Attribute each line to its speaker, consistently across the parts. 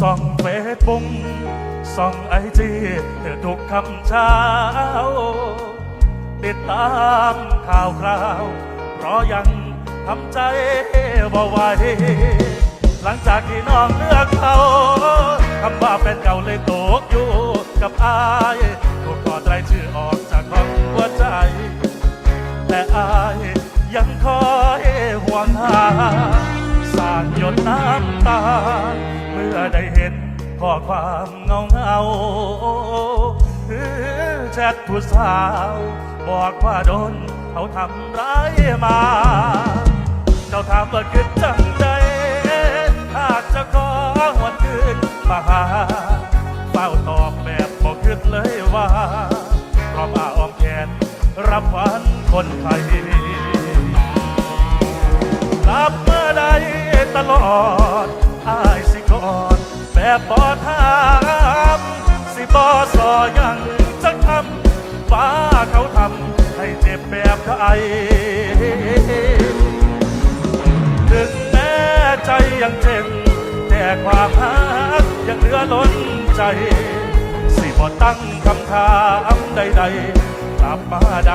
Speaker 1: ส่องเฟซบุ๊กส่องไอจีเธอทุกคำเช้า ติดตามข่าวคราว เพราะยังทำใจบ่ไหวหลังจากที่น้องเลือกเขาคำว่าเป็นเก่าเลยตกอยู่กับอายถูกกอดไรชื่อออกจากห้องหัวใจ แต่อายยังคอยำตา เมื่อได้เห็นข้อความเงาเงาแชทผู้สาว บอกว่าโดนเขาทำร้ายมา เจ้าถามว่าคิดจังใดหากจะขอหวนคืนมาหาเฝ้าตอบแบบบอกคิดเลยว่าพราะมาอ้อมแขนรับฝันคนไทยรับเมื่อใด ตลอดอายสิกอดแบบบอทามสิบอสอยังจะทำฟ้าเขาทำให้เจ็บแบบไทยถึงแม้ใจยังเจ็บแต่ความหักยังเหลือล้นใจ สิบ่ตั้งคำถามใดๆกลับมาใด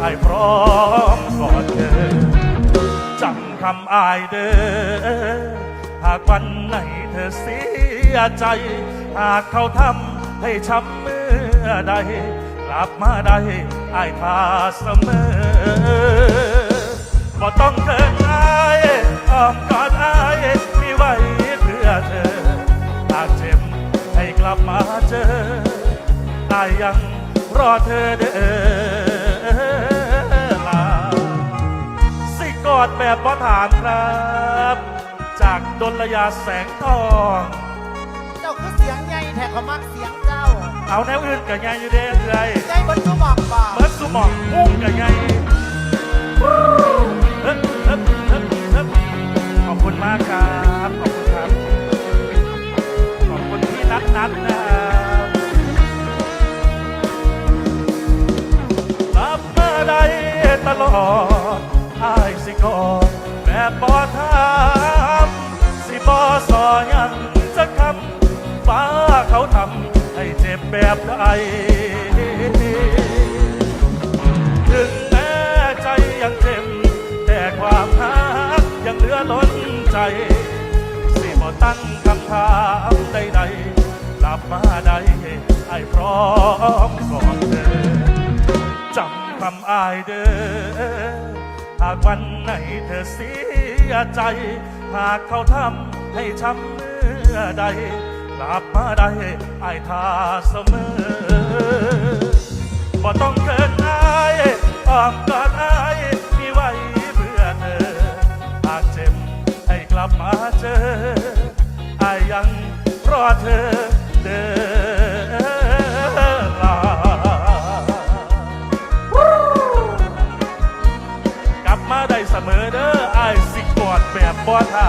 Speaker 1: ให้พร้อมกอดเธอำอายเด้อหากวันไหนเธอเสียใจ หากเขาทำให้ช้ำเมื่อใด กลับมาได้อายทาเสมอบ่ต้องเกินอายอ้อมกอดอายมีไว้เพื่อเธอ หากเจ็บให้กลับมาเจออายยังรอเธอเด้อ อดแบบบ่ถามครับ จากดลยาแสงทอง
Speaker 2: เจ้าคือเสียงใหญ่แท้เขามักเสียงเจ้า
Speaker 1: เอาแนวอื่นกับไงอยู่เด้อเลย
Speaker 2: ใจบนทุบอกบ่า
Speaker 1: เบิร์ดสมองพุ่งกับไงเฮ้ยเฮ้ยเฮ้ยเฮ้ยเฮ้ยขอบคุณมากครับขอบคุณครับขอบคุณพี่นัทนัทนะครับรับมาได้ตลอด แบบใดถึงแม้ใจยังเจ็บแต่ความหักยังเหลือล้นใจ สิบ่ตั้งคำถามใดๆกลับมาได้ไอ้พร้อมก่อนเธอจำคำอายเด้อหากวันไหนเธอเสียใจ หากเขาทำให้ช้ำเมื่อใด กลับมาได้อายทาเสมอบ่ต้องเกินอายอ้อมกอดอายมีไว้เพื่อเธอหากเจ็บให้กลับมาเจออายยังรอเธอเดินลา กลับมาได้เสมอเด้อไอ้สิกอดแบบบ่ทา